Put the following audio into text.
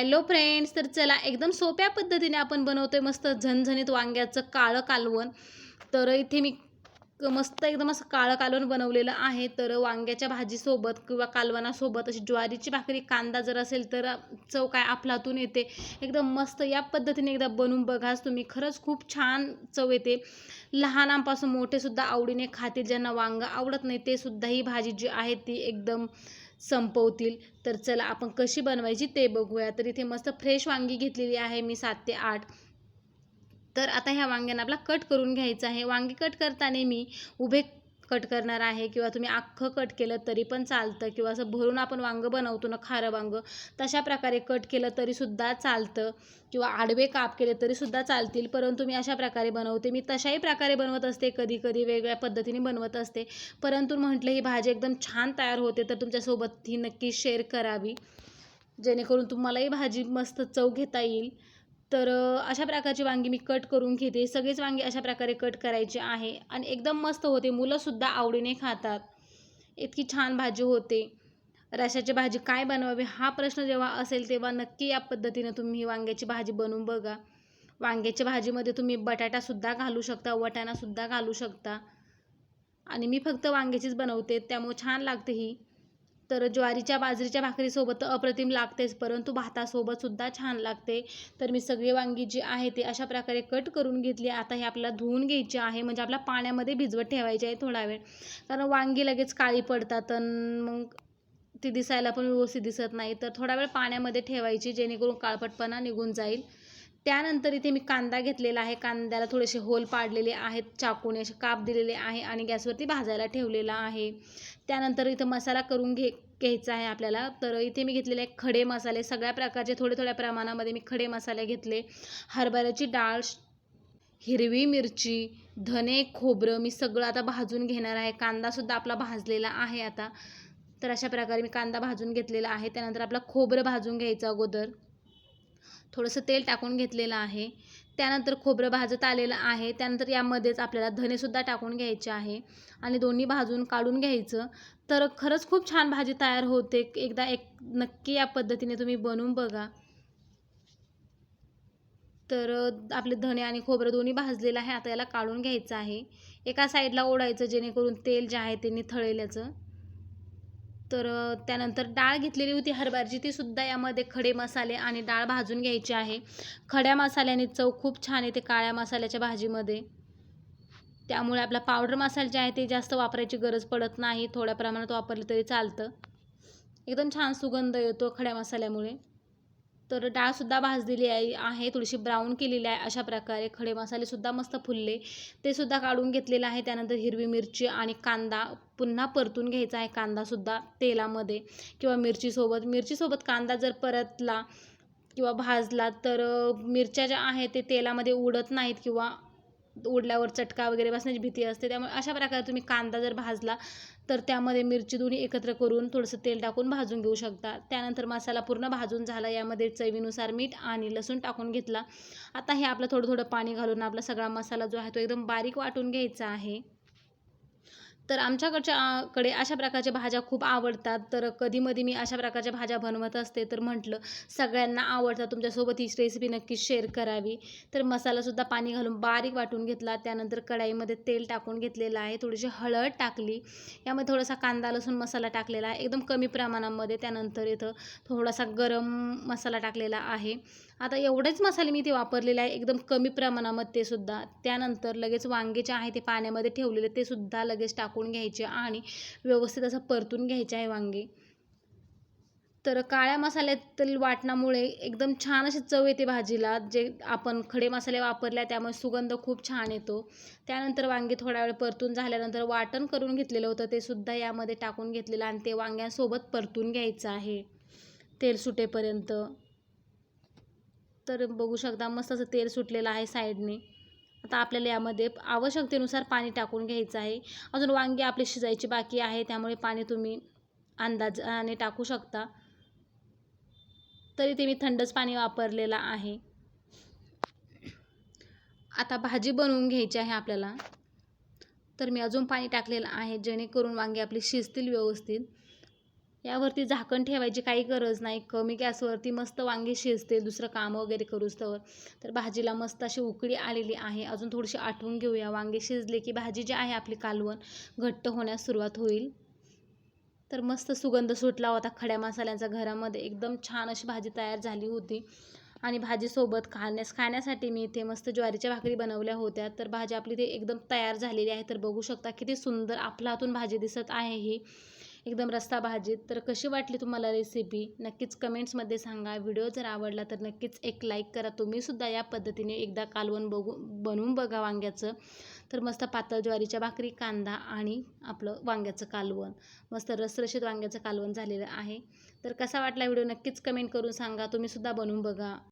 Hello friends तर चला एकदम सोप्या पद्धतीने आपण बनवतो आहे मस्त झणझणीत वांग्याचं काळं कालवण. तर इथे मी मस्त एकदम असं काळं कालवण बनवलेलं आहे. तर वांग्याच्या भाजीसोबत किंवा कालवणासोबत अशी ज्वारीची भाकरी कांदा जर असेल तर चव काय आपलातून येते. एकदम मस्त या पद्धतीने एकदा बनवून बघाच तुम्ही. खरंच खूप छान चव येते. लहानांपासून मोठेसुद्धा आवडीने खातील. ज्यांना वांग आवडत नाही ते सुद्धा ही भाजी जी आहे ती एकदम संपवतील. तर चला आपण कशी बनवायची ते बघूया. तर इथे मस्त फ्रेश वांगी घेतलेली आहे मी सात ते आठ. तर आता ह्या वांग्यांना आपला कट करून घ्यायचं आहे. वांगी कट करताना मी उभे कट करणार आहे किंवा तुम्ही अख्खं कट केलं तरी पण चालतं किंवा असं भरून आपण वांगं बनवतो ना खारं वांगं तशा प्रकारे कट केलं तरीसुद्धा चालतं किंवा आडवे काप केले तरीसुद्धा चालतील. परंतु मी अशा प्रकारे बनवते. मी तशाही प्रकारे बनवत असते कधी कधी वेगळ्या पद्धतीने बनवत असते. परंतु म्हटलं ही भाजी एकदम छान तयार होते तर तुमच्यासोबत ही नक्की शेअर करावी. जेणेकरून तुम्हालाही भाजी मस्त चव घेता येईल. तर अशा प्रकारची वांगी मी कट करून घेते. सगळेच वांगी अशा प्रकारे कट करायचे आहे आणि एकदम मस्त होते. मुलंसुद्धा आवडीने खातात. इतकी छान भाजी होते. रशाची भाजी काय बनवावी हा प्रश्न जेव्हा असेल तेव्हा नक्की या पद्धतीनं तुम्ही वांग्याची भाजी बनवून बघा. वांग्याच्या भाजीमध्ये तुम्ही बटाटासुद्धा घालू शकता वटाणासुद्धा घालू शकता. आणि मी फक्त वांग्याचीच बनवते त्यामुळे छान लागते ही. तर ज्वारीच्या बाजरीच्या भाकरीसोबत तर अप्रतिम लागतेच परंतु भातासोबत सुद्धा छान लागते. तर मी सगळी वांगी जी आहे ते अशा प्रकारे कट करून घेतली. आता हे आपल्याला धुवून घ्यायची आहे. म्हणजे आपल्या पाण्यामध्ये भिजवत ठेवायची आहे थोडा वेळ. कारण वांगी लगेच काळी पडतात आणि मग ती दिसायला पण व्यवस्थित दिसत नाही. तर थोडा वेळ पाण्यामध्ये ठेवायची जेणेकरून काळपटपणा निघून जाईल. त्यानंतर इथे मी कांदा घेतलेला आहे. कांद्याला थोडेसे होल पाडलेले आहेत. चाकूने असे काप दिलेले आहे आणि गॅसवरती भाजायला ठेवलेला आहे. त्यानंतर इथं मसाला करून घे घ्यायचा आहे आपल्याला. तर इथे मी घेतलेले आहे खडे मसाले. सगळ्या प्रकारचे थोडे थोड्या प्रमाणामध्ये मी खडे मसाले घेतले. हरभऱ्याची डाळ हिरवी मिरची धने खोबरं मी सगळं आता भाजून घेणार आहे. कांदासुद्धा आपला भाजलेला आहे आता. तर अशा प्रकारे मी कांदा भाजून घेतलेला आहे. त्यानंतर आपला खोबरं भाजून घ्यायचं अगोदर. थोडंसं तेल टाकून घेतलेलं आहे. त्यानंतर खोबरं भाजत आलेलं आहे. त्यानंतर यामध्येच आपल्याला धनेसुद्धा टाकून घ्यायचे आहे. आणि दोन्ही भाजून काढून घ्यायचं. तर खरंच खूप छान भाजी तयार होते. एकदा एक नक्की या पद्धतीने तुम्ही बनवून बघा. तर आपले धने आणि खोबरं दोन्ही भाजलेलं आहे. आता याला काढून घ्यायचं आहे. एका साईडला ओढायचं जेणेकरून तेल जे आहे ते निथळेल्याचं तर त्यानंतर डाळ घेतलेली होती हरभऱ्याची. ती सुद्धा यामध्ये खडे मसाले आणि डाळ भाजून घ्यायची आहे. खड्या मसाल्याने चव खूप छान येते काळ्या मसाल्याच्या भाजीमध्ये. त्यामुळे आपला पावडर मसाले जे आहे ते जास्त वापरायची गरज पडत नाही. थोड्या प्रमाणात वापरले तरी चालतं. एकदम छान सुगंध येतो खड्या मसाल्यामुळे. तर डाळसुद्धा भाजलेली आहे आहे थोडीशी ब्राऊन केलेली आहे अशा प्रकारे. खडे मसालेसुद्धा मस्त फुलले. ते सुद्धा काढून घेतलेलं आहे. त्यानंतर हिरवी मिरची आणि कांदा पुन्हा परतून घ्यायचा आहे कांदासुद्धा तेलामध्ये किंवा मिरचीसोबत. मिरचीसोबत कांदा जर परतला किंवा भाजला तर मिरच्या ज्या आहेत ते तेलामध्ये उडत नाहीत किंवा उडल्यावर चटका वगैरे बसण्याची भीती असते. त्यामुळे अशा प्रकारे तुम्ही कांदा जर भाजला तर त्यामध्ये मिरची दोन्ही एकत्र करून थोडंसं तेल टाकून भाजून घेऊ शकता. त्यानंतर मसाला पूर्ण भाजून झाला. यामध्ये चवीनुसार मीठ आणि लसूण टाकून घेतला. आता हे आपलं थोडं थोडं पाणी घालून आपला सगळा मसाला जो आहे तो एकदम बारीक वाटून घ्यायचा आहे. तर आमच्याकडच्या कडे अशा प्रकारच्या भाज्या खूप आवडतात. तर कधीमधी मी अशा प्रकारच्या भाज्या बनवत असते तर म्हटलं सगळ्यांना आवडतात. तुमच्यासोबत ही रेसिपी नक्कीच शेअर करावी. तर मसालासुद्धा पाणी घालून बारीक वाटून घेतला. त्यानंतर कढाईमध्ये तेल टाकून घेतलेलं आहे. थोडीशी हळद टाकली. यामध्ये थोडासा कांदा लसूण मसाला टाकलेला आहे. एकदम कमी प्रमाणामध्ये त्यानंतर इथं थोडासा गरम मसाला टाकलेला आहे. आता एवढेच मसाले मी इथे वापरलेले आहे. एकदम कमी प्रमाणामध्ये ते सुद्धा. त्यानंतर लगेच वांगे जे आहे ते पाण्यामध्ये ठेवलेले ते सुद्धा लगेच टाकून घ्यायचे आणि व्यवस्थित असं परतून घ्यायचे आहे वांगे. तर काळ्या मसाल्यातील वाटणामुळे एकदम छान अशी चव येते भाजीला. जे आपण खडे मसाले वापरल्या त्यामुळे सुगंध खूप छान येतो. त्यानंतर वांगे थोडा वेळ परतून झाल्यानंतर वाटण करून घेतलेलं होतं. ते सुद्धा यामध्ये टाकून घेतलेलं आणि ते वांग्यांसोबत परतून घ्यायचं आहे. तेल सुटेपर्यंत. तर बघू शकता मस्त असं तेल सुटलेलं आहे साईडने. आता आपल्याला यामध्ये आवश्यकतेनुसार पाणी टाकून घ्यायचं आहे. अजून वांगी आपली शिजायची बाकी आहे त्यामुळे पाणी तुम्ही अंदाजाने टाकू शकता. तरी ते मी थंडच पाणी वापरलेलं आहे. आता भाजी बनवून घ्यायची आहे आपल्याला. तर मी अजून पाणी टाकलेलं आहे जेणेकरून वांगी आपली शिजतील व्यवस्थित. यावरती झाकण ठेवायची काही गरज नाही. कमी गॅसवरती मस्त वांगी शिजते दुसरं काम वगैरे करूच तर तर भाजीला मस्त अशी उकळी आलेली आहे. अजून थोडीशी आठवून घेऊया. वांगे शिजले की भाजी जी आहे आपली कालवण घट्ट होण्यास सुरुवात होईल. तर मस्त सुगंध सुटला होता खड्या मसाल्यांचा घरामध्ये. एकदम छान अशी भाजी तयार झाली होती. आणि भाजीसोबत खाण्यास खाण्यासाठी मी इथे मस्त ज्वारीच्या भाकरी बनवल्या होत्या. तर भाजी आपली ते एकदम तयार झालेली आहे. तर बघू शकता किती सुंदर आपल्या हातून भाजी दिसत आहे ही. एकदम रस्ता भाजीत. तर कशी वाटली तुम्हाला रेसिपी नक्कीच कमेंट्समध्ये सांगा. व्हिडिओ जर आवडला तर नक्कीच एक लाईक करा. तुम्हीसुद्धा या पद्धतीने एकदा कालवण बघू बनवून बघा वांग्याचं. तर मस्त पातळ ज्वारीच्या भाकरी कांदा आणि आपलं वांग्याचं कालवण. मस्त रसरशीत वांग्याचं कालवण झालेलं आहे. तर कसा वाटला व्हिडिओ नक्कीच कमेंट करून सांगा. तुम्हीसुद्धा बनवून बघा.